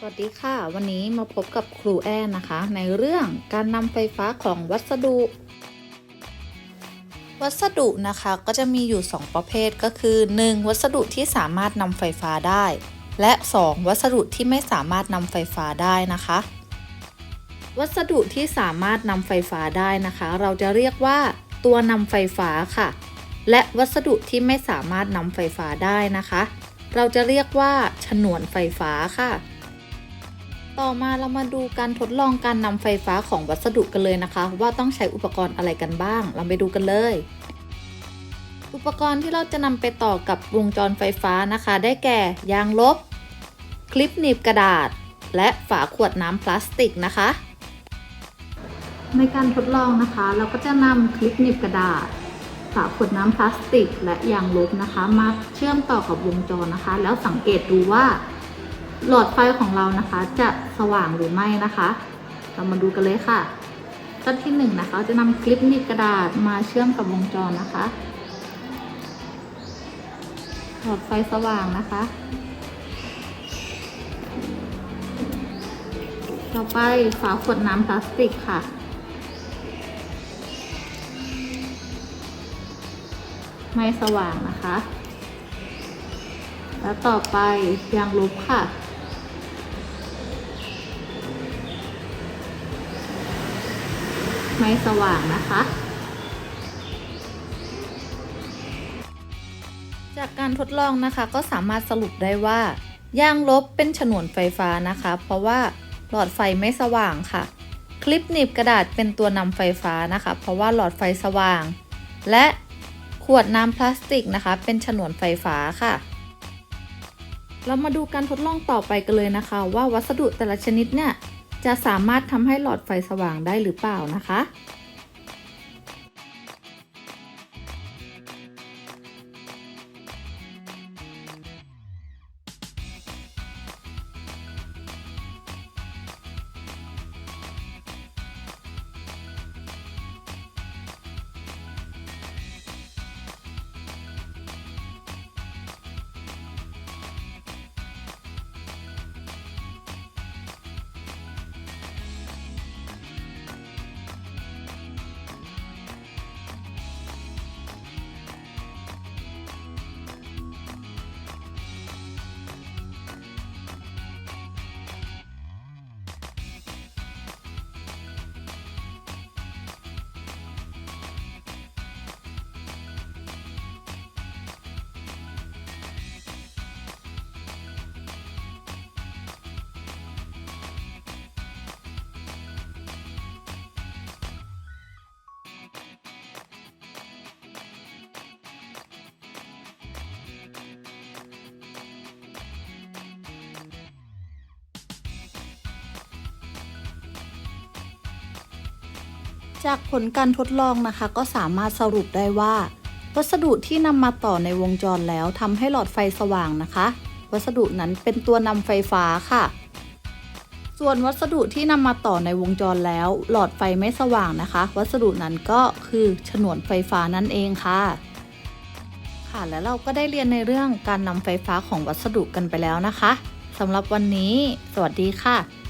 สวัสดีค่ะ วันนี้มาพบกับครูแอนนะคะ ในเรื่องการนำไฟฟ้าของวัสดุ วัสดุนะคะก็จะมีอยู่ 2 ประเภทก็คือ 1. วัสดุที่สามารถนำไฟฟ้าได้ และ 2. วัสดุที่ไม่สามารถนำไฟฟ้าได้นะคะ วัสดุที่สามารถนำไฟฟ้าได้นะคะ เราจะเรียกว่า ตัวนำไฟฟ้าค่ะ และวัสดุที่ไม่สามารถนำไฟฟ้าได้นะคะ เราจะเรียกว่า ฉนวนไฟฟ้าค่ะ ต่อมาเรามาดูการทดลองการนำไฟฟ้าของวัสดุกันเลยนะคะ ว่าต้องใช้อุปกรณ์อะไรกันบ้าง เราไปดูกันเลย อุปกรณ์ที่เราจะนำไปต่อกับวงจรไฟฟ้านะคะ ได้แก่ยางลบ คลิปหนีบกระดาษ และฝาขวดน้ำพลาสติกนะคะ ในการทดลองนะคะ เราก็จะนำคลิปหนีบกระดาษ ฝาขวดน้ำพลาสติก และยางลบนะคะ มาเชื่อมต่อกับวงจรนะคะ แล้วสังเกตดูว่า หลอดไฟของเรานะคะ จะสว่างหรือไม่นะคะ เรามาดูกันเลยค่ะขั้นที่หนึ่งนะคะจะนำคลิปหนีบกระดาษมาเชื่อมกับวงจรนะคะ หลอดไฟสว่างนะคะ ต่อไปฝาขวดน้ำพลาสติกค่ะไม่สว่างนะคะ แล้วต่อไปยางลบค่ะ ไม่สว่างนะคะ จากการทดลองนะคะก็สามารถสรุปได้ว่า ยางลบเป็นฉนวนไฟฟ้านะคะ เพราะว่าหลอดไฟไม่สว่างค่ะ คลิปหนีบกระดาษเป็นตัวนำไฟฟ้านะคะ เพราะว่าหลอดไฟสว่าง และขวดน้ำพลาสติกนะคะ เป็นฉนวนไฟฟ้าค่ะ เรามาดูการทดลองต่อไปกันเลยนะคะ ว่าวัสดุแต่ละชนิดเนี่ย จะสามารถทำให้หลอดไฟสว่างได้หรือเปล่านะคะ จากผลการทดลองนะคะก็สามารถสรุปได้ว่า วัสดุที่นำมาต่อในวงจรแล้วทำให้หลอดไฟสว่างนะคะ วัสดุนั้นเป็นตัวนำไฟฟ้าค่ะ ส่วนวัสดุที่นำมาต่อในวงจรแล้ว หลอดไฟไม่สว่างนะคะ วัสดุนั้นก็คือฉนวนไฟฟ้านั่นเองค่ะค่ะและเราก็ได้เรียนในเรื่องการนำไฟฟ้าของวัสดุกันไปแล้วนะคะสำหรับวันนี้ สวัสดีค่ะ